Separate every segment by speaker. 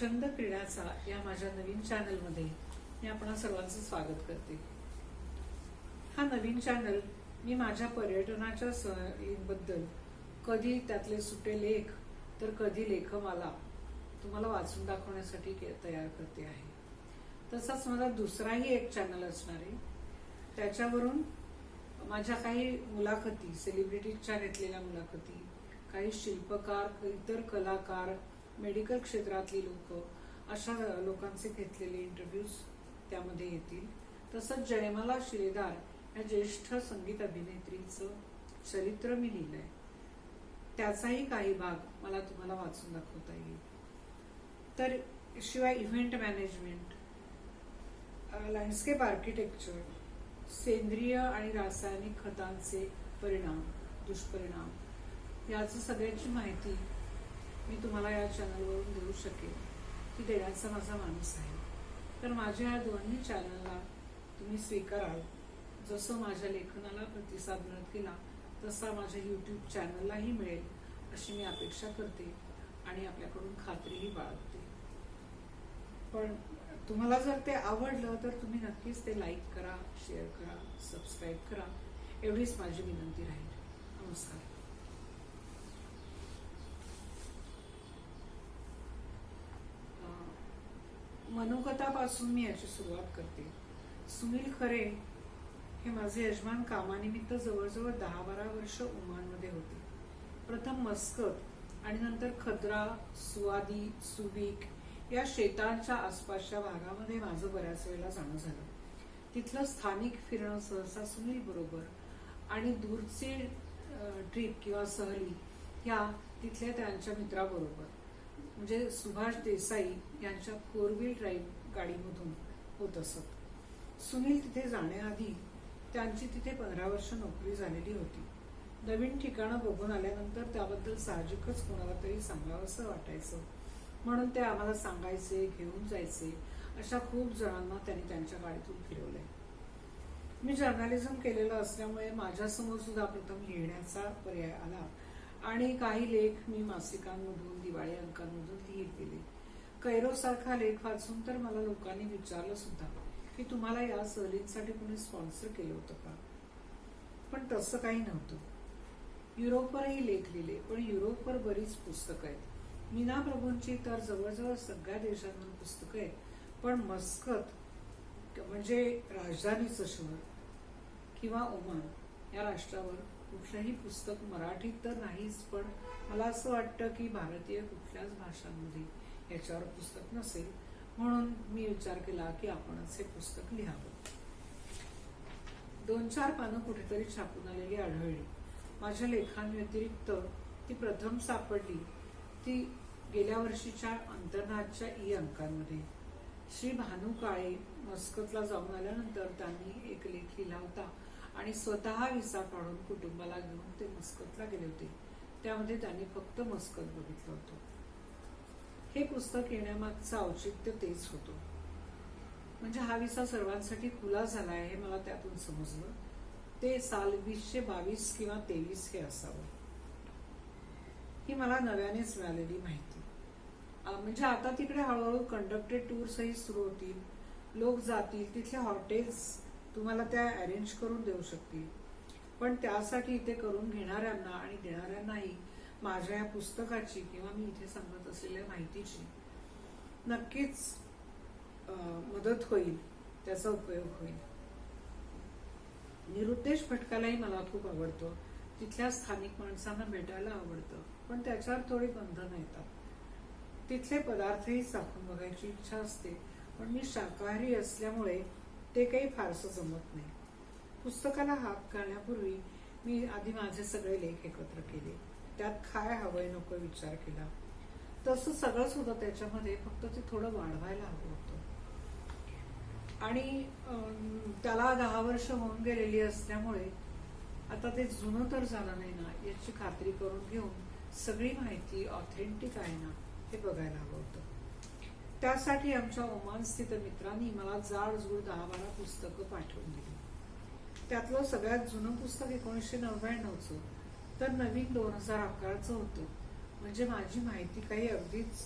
Speaker 1: छंद क्रीडाचा या माझ्या नवीन चॅनलमध्ये मी आपणा सर्वांचं स्वागत करते. हा नवीन चॅनल मी माझ्या पर्यटनाच्या सहलींबद्दल कधी त्यातले सुटे लेख तर कधी लेखमाला तुम्हाला वाचून दाखवण्यासाठी के- तयार करते आहे. तसाच माझा दुसराही एक चॅनल असणार आहे. त्याच्यावरून माझ्या काही मुलाखती सेलिब्रिटीजच्या घेतलेल्या मुलाखती काही शिल्पकार इतर कलाकार मेडिकल क्षेत्रातली लोक अशा लोकांचे घेतलेले इंटरव्ह्यूज त्यामध्ये येतील. तसंच जयमाला शिलेदार या ज्येष्ठ संगीत अभिनेत्रीचं चरित्र मी लिहिलंय. त्याचाही काही भाग मला तुम्हाला वाचून दाखवता येईल. तर शिवाय इव्हेंट मॅनेजमेंट लँडस्केप आर्किटेक्चर सेंद्रिय आणि रासायनिक खतांचे परिणाम दुष्परिणाम याचं सगळ्याची माहिती मी तुम्हाला या चॅनलवरून देऊ शकेन ती देण्याचा माझा माणूस आहे. तर माझ्या या दोन्ही चॅनलला तुम्ही स्वीकाराल जसं माझ्या लेखनाला प्रतिसाद मिळत गेला तसा माझ्या यूट्यूब चॅनललाही मिळेल अशी मी अपेक्षा करते आणि आपल्याकडून खात्रीही बाळगते. पण तुम्हाला जर ते आवडलं तर तुम्ही नक्कीच ते लाईक करा शेअर करा सबस्क्राईब करा. एवढीच माझी विनंती राहील. नमस्कार. मनोगतापासून मी याची सुरुवात करते. सुनील खरे हे माझे यजमान कामानिमित्त जवळजवळ दहा बारा वर्ष ओमानमध्ये होते. प्रथम मस्कत आणि नंतर खद्रा सुवादी सुबीक या शेतांच्या आसपासच्या भागामध्ये माझं बऱ्याच वेळेला जाणं झालं. तिथलं स्थानिक फिरणं सहसा सुनील बरोबर आणि दूरचे ट्रिप किंवा सहली ह्या तिथल्या त्यांच्या मित्राबरोबर. म्हणजे सुभाष देसाई यांच्या फोर व्हील ड्राईव्ह गाडीमधून होत असत. सुनील तिथे जाण्याआधी त्यांची तिथे पंधरा वर्ष नोकरी झालेली होती. नवीन ठिकाणं बघून आल्यानंतर त्याबद्दल साहजिकच कोणाला तरी सांगावं असं वाटायचं. म्हणून ते आम्हाला सांगायचे घेऊन जायचे अशा खूप जणांना त्यांनी त्यांच्या गाडीतून फिरवलंय. मी जर्नालिझम केलेलं असल्यामुळे माझ्यासमोर सुद्धा प्रथम लिहिण्याचा पर्याय आला. आणि काही लेख मी मासिकांमधून दिवाळी अंकांमधून लिहित गेले कैरो सारखा लेख वाचून तर मला लोकांनी विचारलं सुद्धा की तुम्हाला या सहलींसाठी कोणी स्पॉन्सर केलं होतं का? पण तसं काही नव्हतं. युरोपवरही लेख लिहिले पण युरोपवर बरीच पुस्तकं आहेत. मीना प्रभूंची तर जवळजवळ सगळ्या देशांमधून पुस्तकं आहेत. पण मस्कत म्हणजे राजधानीचं शहर किंवा ओमान या राष्ट्रावर कुठलंही पुस्तक मराठीत तर नाहीच पण मला असं वाटतं की भारतीय कुठल्याच भाषांमध्ये याच्यावर पुस्तक नसेल. म्हणून मी विचार केला की आपणच हे पुस्तक लिहावं. दोन चार पानं कुठेतरी छापून आलेली आढळली. माझ्या लेखांव्यतिरिक्त ती प्रथम सापडली. ती गेल्या वर्षीच्या अंतर्नाथच्या ई अंकांमध्ये. श्री भानू काळे मस्कतला जाऊन आल्यानंतर त्यांनी एक लेख लिहिला होता. आणि स्वतः विसा काढून कुटुंबाला घेऊन ते मस्कतला गेले होते. त्यामध्ये त्यांनी फक्त मस्कत बघितलं होतं. हे पुस्तक येण्यामागचं औचित्य तेच होतं. म्हणजे हा विसा सर्वांसाठी खुला झाला आहे हे मला त्यातून समजलं. ते साल वीसशे बावीस किंवा तेवीस हे असावं. ही मला नव्यानेच मिळालेली माहिती. म्हणजे आता तिकडे हळूहळू कंडक्टेड टूर्सही सुरू होतील. लोक जातील तिथले हॉटेल्स तुम्हाला त्या अरेंज करून देऊ शकतील. पण त्यासाठी इथे करून घेणाऱ्यांना आणि देणाऱ्यांनाही माझ्या या पुस्तकाची किंवा मी इथे सांगत असलेल्या माहितीची नक्कीच मदत होईल त्याचा उपयोग होईल. निरुद्देश भटकालाही मला खूप आवडतो. तिथल्या स्थानिक माणसांना भेटायला आवडतं पण त्याच्यावर थोडी बंधनं येतात तिथले पदार्थही चाखून बघायची इच्छा असते पण मी शाकाहारी असल्यामुळे ते काही फारसं जमत नाही. पुस्तकाला हात घालण्यापूर्वी मी आधी माझे सगळे लेख एकत्र केले. त्यात काय हवंय नको विचार केला. तसं सगळंच होतं त्याच्यामध्ये फक्त ते थोडं वाढवायला हवं होतं. आणि त्याला दहा वर्ष होऊन गेलेली असल्यामुळे आता ते जुनं तर झालं नाही ना याची खात्री करून घेऊन सगळी माहिती ऑथेंटिक आहे ना हे बघायला हवं होतं. त्यासाठी आमच्या ओमानस्थित मित्रांनी मला जाडजूड दहा बारा पुस्तकं पाठवून दिली. त्यातलं सगळ्यात जुनं पुस्तक एकोणीसशे नव्याण्णवचं तर नवीन दोन हजार अकराचं होतं. म्हणजे माझी माहिती काही अगदीच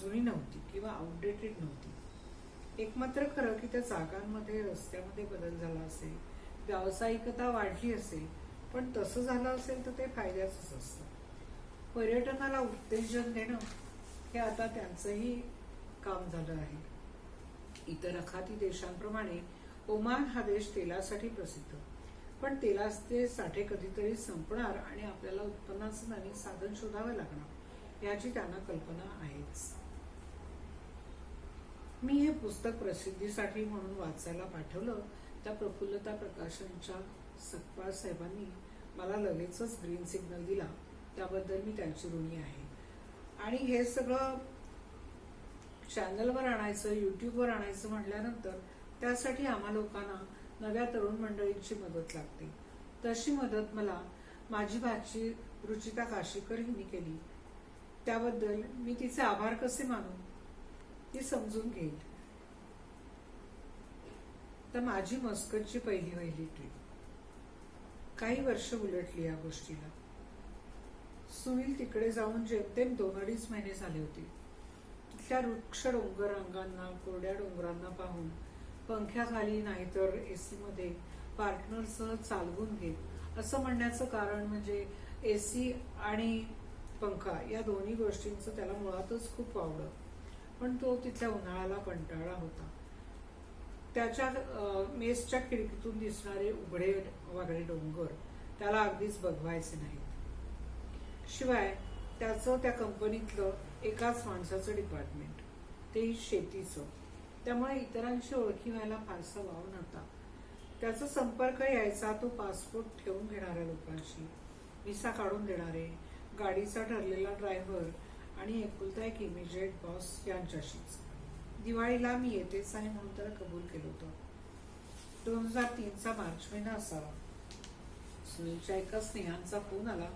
Speaker 1: जुनी नव्हती किंवा आउटडेटेड नव्हती. एक मात्र खरं की त्या जागांमध्ये रस्त्यामध्ये बदल झाला असेल व्यावसायिकता वाढली असेल पण तसं झालं असेल तर ते फायद्याचंच असतं. पर्यटनाला उत्तेजन देणं हे आता त्यांचंही काम झालं आहे. इतर अखाती देशांप्रमाणे ओमान हा देश तेलासाठी प्रसिद्ध. पण तेलाचे साठे कधीतरी संपणार आणि आपल्याला उत्पन्नाचं नवीन साधन शोधावं लागणार याची त्यांना कल्पना आहेच. मी हे पुस्तक प्रसिद्धीसाठी म्हणून वाचायला पाठवलं. त्या प्रफुल्लता प्रकाशनच्या सकपाळ साहेबांनी मला लगेचच ग्रीन सिग्नल दिला. त्याबद्दल मी त्यांची ऋणी आहे. आणि हे सगळं चॅनलवर आणायचं युट्यूबवर आणायचं म्हटल्यानंतर त्यासाठी आम्हा लोकांना नव्या तरुण मंडळींची मदत लागते. तशी मदत मला माझी भाची रुचिता काशीकर हिने केली. त्याबद्दल मी तिचे आभार कसे मानू ती समजून घेईल. तर माझी मस्कटची पहिली पहिली ट्रीप. काही वर्ष उलटली या गोष्टीला. सुनील तिकडे जाऊन जेमतेम दोन अडीच महिने झाले होते. त्या वृक्ष डोंगररांगांना कोरड्या डोंगरांना पाहून पंख्याखाली नाहीतर एसी मध्ये पार्टनरसह चालवून घेत असं म्हणण्याचं कारण म्हणजे एसी आणि पंखा या दोन्ही गोष्टींचं त्याला मुळातच खूप आवडं पण तो तिथल्या उन्हाळ्याला कंटाळा होता. त्याच्या मेसच्या खिडकीतून दिसणारे उघडे वागडे डोंगर त्याला अगदीच बघवायचे नाहीत. शिवाय त्याचं त्या कंपनीतलं एकाच माणसाचं डिपार्टमेंट तेही शेतीचं. त्यामुळे इतरांशी ओळखी व्हायला फारसा वाव नव्हता. त्याचा संपर्क यायचा तो पासपोर्ट ठेवून घेणाऱ्या लोकांशी. विसा काढून देणारे गाडीचा ठरलेला ड्रायव्हर आणि एकुलता एक इमिजिएट बॉस यांच्याशीच. दिवाळीला मी येतेच आहे म्हणून त्याला कबूल केलं होतं. दोन हजार तीनचा मार्च महिना असावा. सुनीलच्या एका स्नेहांचा फोन आला.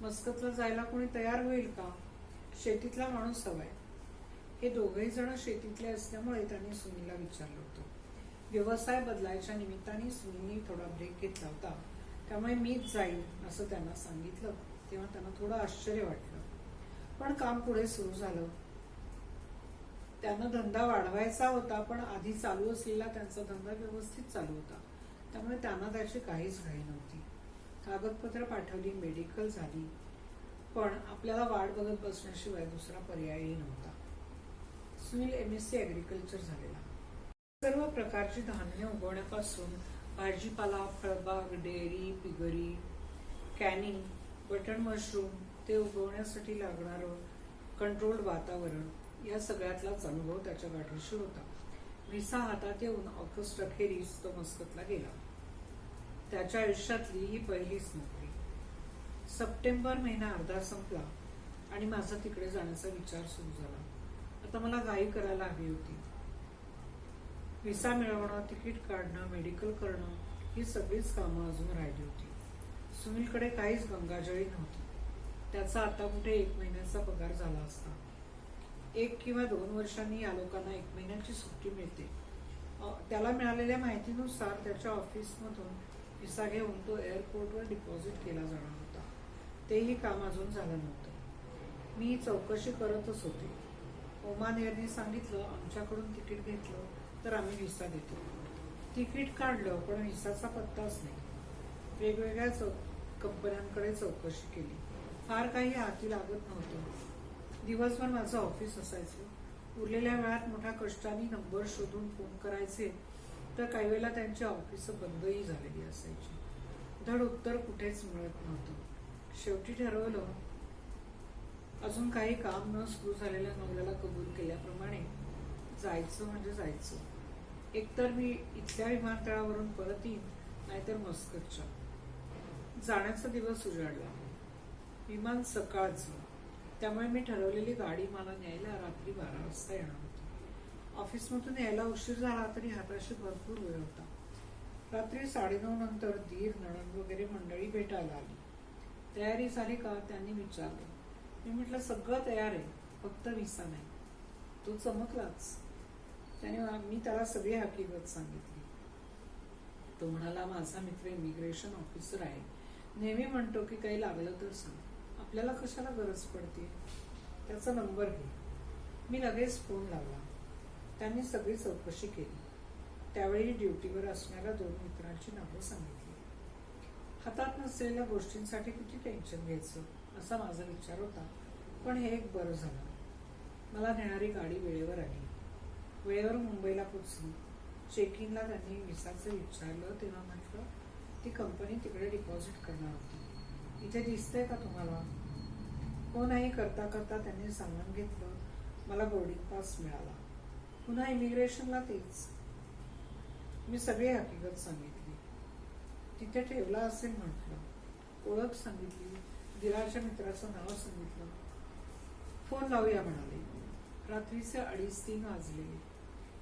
Speaker 1: मस्कतला जायला कोणी तयार होईल का? शेतीतला माणूस हवाय हे दोघेही जण शेतीतले असल्यामुळे त्यांनी सुनीलला विचारलं होतं. व्यवसाय बदलायच्या निमित्ताने सुनीलने थोडा ब्रेक घेतला होता. त्यामुळे मीच जाईल असं त्यांना सांगितलं. तेव्हा त्यांना थोडं आश्चर्य वाटलं. पण काम पुढे सुरू झालं. त्यांना धंदा वाढवायचा होता पण आधी चालू असलेला त्यांचा धंदा व्यवस्थित चालू होता. त्यामुळे त्यांना त्याची काहीच घाई नव्हती. कागदपत्र पाठवली मेडिकल झाली. पण आपल्याला वाट बघत बसण्याशिवाय दुसरा पर्यायही नव्हता. Sunil M S C agriculture झालेला. सर्व प्रकारची धान्य उगवण्यापासून भाजीपाला फळबाग dairy piggery canning button mushroom ते उगवण्यासाठी लागणारं कंट्रोल्ड वातावरण या सगळ्यातलाच अनुभव त्याच्या गाठीशी होता. व्हिसा हातात येऊन ऑगस्ट अखेरीस तो मस्कतला गेला. त्याच्या आयुष्यातली ही पहिलीच नव्हती सप्टेंबर महिना अर्धा संपला आणि माझा तिकडे जाण्याचा विचार सुरू झाला. आता मला गाई करायला हवी होती. व्हिसा मिळवणं तिकीट काढणं मेडिकल करणं ही सगळीच कामं अजून राहिली होती. सुनीलकडे काहीच गंगाजळी नव्हती. त्याचा आता कुठे एक महिन्याचा पगार झाला असता. एक किंवा दोन वर्षांनी या लोकांना एक महिन्याची सुट्टी मिळते. त्याला मिळालेल्या माहितीनुसार त्याच्या ऑफिसमधून व्हिसा घेऊन तो एअरपोर्टवर डिपॉझिट केला जाणार होता. तेही काम अजून झालं नव्हतं. मी चौकशी करतच होते. ओमान एअरने सांगितलं आमच्याकडून तिकीट घेतलं तर आम्ही व्हिसा देतो. तिकीट काढलं पण व्हिसाचा पत्ताच नाही. वेगवेगळ्या चौ कंपन्यांकडे चौकशी केली. फार काही हाती लागत नव्हतं. दिवसभर माझं ऑफिस असायचं. उरलेल्या वेळात मोठ्या कष्टाने नंबर शोधून फोन करायचे तर काही वेळेला त्यांची ऑफिसं बंदही झालेली असायची. धड उत्तर कुठेच मिळत नव्हतं. शेवटी ठरवलं. अजून काही काम न सुरू झालेल्या नवऱ्याला कबूल केल्याप्रमाणे जायचं म्हणजे जायचं. एकतर मी इथल्या विमानतळावरून परत येईन नाहीतर मस्कतच्या जाण्याचा दिवस उजाडला. विमान सकाळचं. त्यामुळे मी ठरवलेली गाडी मला न्यायला रात्री बारा वाजता येणार होती. ऑफिसमधून यायला उशीर झाला तरी हाताशी भरपूर वेळ होता. रात्री साडेनऊ नंतर धीर नणन वगैरे मंडळी भेटायला आली. तयारी झाली का? त्यांनी विचारलं. मी म्हटलं सगळं तयार आहे फक्त व्हिसा नाही. तो चमकलाच त्याने मी त्याला सगळी हकीकत सांगितली. तो म्हणाला माझा मित्र इमिग्रेशन ऑफिसर आहे. नेहमी म्हणतो की काही लागलं तर सांग. आपल्याला कशाला गरज पडते त्याचा नंबर घे. मी लगेच फोन लावला. त्यांनी सगळी चौकशी केली. त्यावेळी ड्युटीवर असणाऱ्या दोन मित्रांची नावं सांगितली. हातात नसलेल्या गोष्टींसाठी किती टेन्शन घ्यायचं? असा माझा विचार होता. पण हे एक बरं झालं. मला नेणारी गाडी वेळेवर आली. वेळेवर मुंबईला पोचली. चेकिंगला त्यांनी विसाचं विचारलं तेव्हा म्हटलं ती कंपनी तिकडे डिपॉझिट करणार होती. इथे दिसतंय का तुम्हाला? हो नाही करता करता त्यांनी सामान घेतलं मला बोर्डिंग पास मिळाला. पुन्हा इमिग्रेशनला तेच. मी सगळी हकीकत सांगितली. तिथे ठेवला असेल म्हटलं. ओळख सांगितली. दिराच्या मित्राचं नाव सांगितलं. फोन लावूया म्हणाले. रात्रीचे अडीच तीन वाजले.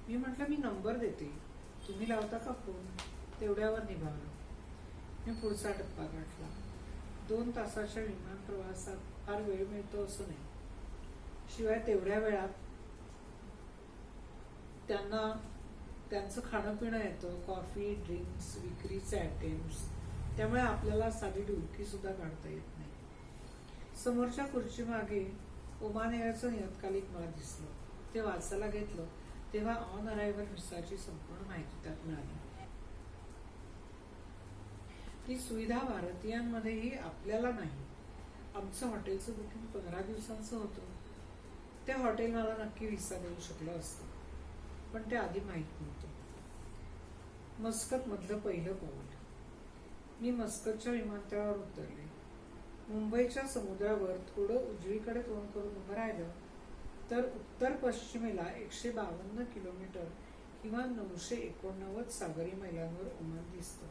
Speaker 1: मी म्हटलं मी नंबर देते. तुम्ही लावता का फोन? तेवढ्यावर निभावलं मी पुढचा टप्पा गाठला. दोन तासाच्या विमान प्रवासात फार वेळ मिळतो असं नाही. शिवाय तेवढ्या वेळात त्यांना त्यांचं खाणं पिणं येतं कॉफी ड्रिंक्स विक्रीचे आयटेम्स त्यामुळे आपल्याला साधी डुलकी सुद्धा काढता येत नाही. समोरच्या खुर्चीमागे ओमान एअरचं नियतकालिक मला दिसलं. ते वाचायला घेतलं तेव्हा ऑन अरायव्हल व्हिसाची संपूर्ण माहिती त्यात मिळाली ही सुविधा भारतीयांमध्येही आपल्याला नाही. आमचं हॉटेलचं बुकिंग पंधरा दिवसांचं होतं. त्या हॉटेल मला नक्की व्हिसा देऊ शकलं असतं. पण ते आधी माहीत नव्हतं. मस्कत मधलं पहिलं पाऊल मी मस्कतच्या विमानतळावर उतरले. मुंबईच्या समुद्रावर थोडं उजवीकडे तोंड करून उभं राहिलं तर उत्तर पश्चिमेला एकशे बावन्न किलोमीटर किंवा नऊशे एकोणनव्वद सागरी मैलांवर ओमान दिसतं.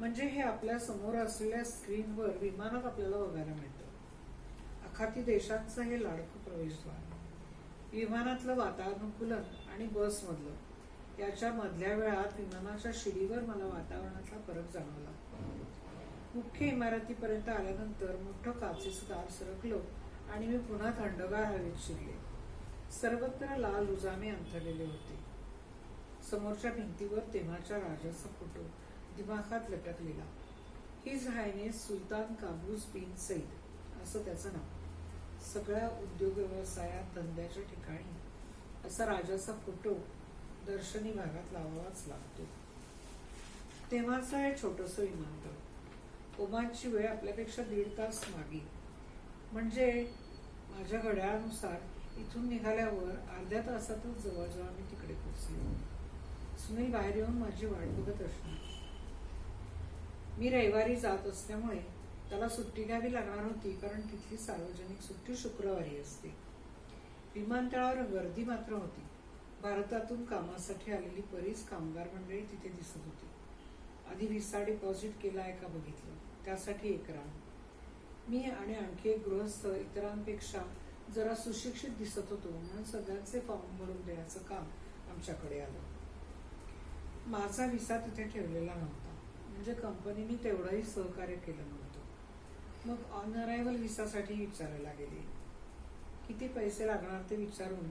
Speaker 1: म्हणजे हे आपल्यासमोर असलेल्या स्क्रीनवर विमानात आपल्याला बघायला मिळतं. अखाती देशांचं हे लाडकं प्रवेशद्वार. विमानातलं वातानुकूलन आणि बसमधलं. याच्या मधल्या वेळात विमानाच्या शिडीवर मला वातावरणातला फरक जाणवला. मुख्य इमारतीपर्यंत आल्यानंतर मोठं काचेचं दार सरकलं आणि मी पुन्हा थंडगार हवेत शिरले. सर्वत्र लाल उजामे अंथरलेले होते. समोरच्या भिंतीवर तेव्हाच्या राजाचा फोटो दिमाखात लटकलेला. His highness Sultan Qaboos bin Said असं त्याचं नाव. सगळ्या उद्योग व्यवसायात धंद्याच्या ठिकाणी असा राजाचा फोटो दर्शनी भागात लावावाच लागतो. तेव्हाचं हे छोटस विमानतळ ओमानची वेळ आपल्यापेक्षा दीड तास मागे म्हणजे माझ्या घड्याळानुसार इथून निघाल्यावर अर्ध्या तासातच जवळजवळ मी तिकडे पोचले सुनील बाहेर येऊन माझी वाट बघत असणार. मी रविवारी जात असल्यामुळे त्याला सुट्टी घ्यावी लागणार होती कारण तिथली सार्वजनिक सुट्टी शुक्रवारी असते. विमानतळावर गर्दी मात्र होती. भारतातून कामासाठी आलेली बरीच कामगार मंडळी तिथे दिसत होती. आधी व्हिसा डिपॉझिट केला आहे का बघितलं. त्यासाठी एक रांग मी आणि आणखी एक गृहस्थ इतरांपेक्षा जरा सुशिक्षित दिसत होतो म्हणून सगळ्यांचे फॉर्म भरून देण्याचं काम आमच्याकडे आलं. माझा व्हिसा तिथे ठेवलेला नव्हता. म्हणजे कंपनीने तेवढंही सहकार्य केलं नव्हतं. मग ऑन अरायव्हल विसासाठी विचारायला गेले किती पैसे लागणार ते विचारून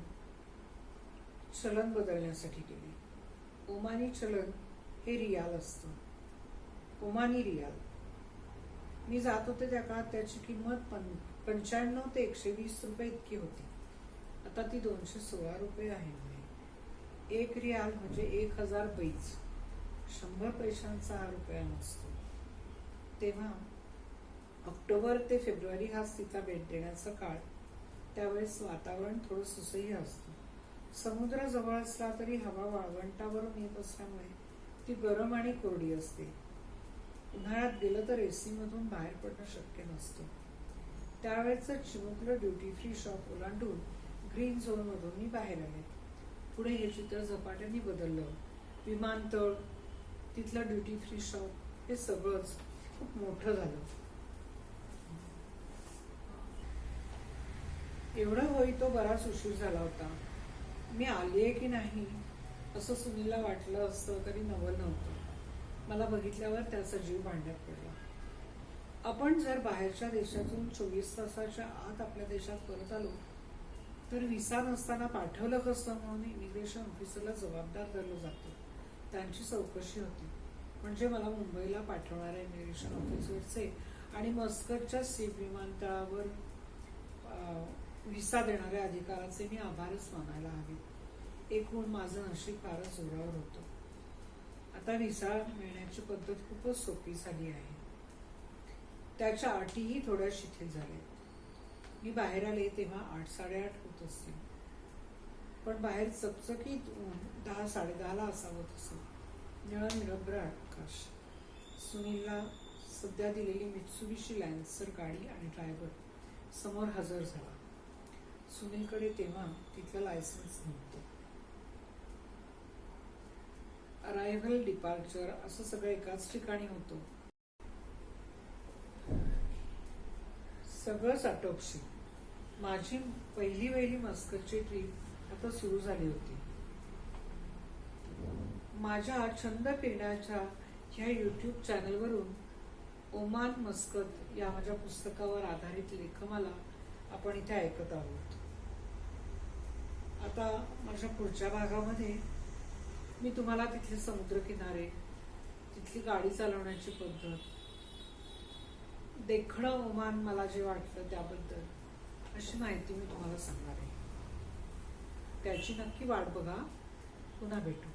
Speaker 1: चलन बदलण्यासाठी गेले. ओमानी चलन हे रियाल असतं. Omani riyal. मी जात होते त्या काळात त्याची किंमत पं पंच्याण्णव ते एकशे वीस रुपये इतकी होती. आता ती दोनशे सोळा रुपये आहे एक रियाल म्हणजे एक हजार बैच शंभर पैशांचा हा रुपया नसतो. तेव्हा ऑक्टोबर ते फेब्रुवारी हाच तिचा भेट देण्याचा काळ. त्यावेळेस वातावरण थोडं सुसह्य असतं. समुद्र जवळ असला तरी हवा वाळवंटावरून येत असल्यामुळे ती गरम आणि कोरडी असते. उन्हाळ्यात गेलं तर एसी मधून बाहेर पडणं शक्य नसतं. त्यावेळेचं चिमुकलं ड्युटी फ्री शॉप ओलांडून ग्रीन झोन मधून मी बाहेर आले. पुढे हे चित्र झपाट्याने बदललं. विमानतळ तिथलं ड्युटी फ्री शॉप हे सगळंच खूप मोठं झालं. एवढं होई तो बराच उशीर झाला होता. मी आलीये की नाही? असं सुनीलला वाटलं असतं तरी नवल नव्हतं. मला बघितल्यावर त्याचा जीव भांड्यात पडला. आपण जर बाहेरच्या देशातून चोवीस तासाच्या आत आपल्या देशात परत आलो तर विसा नसताना पाठवलं कसं? म्हणून इमिग्रेशन ऑफिसरला जबाबदार धरलं जातं. त्यांची चौकशी होती. म्हणजे मला मुंबईला पाठवणाऱ्या इमिग्रेशन ऑफिसरचे आणि मस्कटच्या सी विमानतळावर व्हिसा देणाऱ्या अधिकाराचे मी आभारच मानायला हवे. एकूण माझं नशीब फारच जोरावर होतं. आता व्हिसा मिळण्याची पद्धत खूपच सोपी झाली आहे. त्याच्या अटीही थोड्या शिथिल झाल्या मी बाहेर आले तेव्हा आठ साडेआठ होत असते पण बाहेर चकचकीत ऊन दहा साडेदहाला असावं तसं. निळं निरभ्र आकाश. सुनीलला सध्या दिलेली मित्सुबिशी लॅन्सर गाडी आणि ड्रायव्हर समोर हजर झाला. सुनीलकडे तेव्हा तिथलं लायसन्स नव्हतं. अरायव्हल डिपार्चर असं सगळं एकाच ठिकाणी होतं. सगळंच आटोपशी माझी पहिली वहिली मस्करची ट्रीप आता सुरू झाली होती. माझ्या छंद फिरण्याच्या ह्या युट्यूब चॅनलवरून ओमान मस्कत या माझ्या पुस्तकावर आधारित लेखमाला आपण इथे ऐकत आहोत. आता माझ्या पुढच्या भागामध्ये मी तुम्हाला तिथले समुद्रकिनारे तिथली गाडी चालवण्याची पद्धत देखणं ओमान मला जे वाटलं त्याबद्दल अशी माहिती मी तुम्हाला सांगणार आहे. त्याची नक्की वाट बघा. पुन्हा भेटू.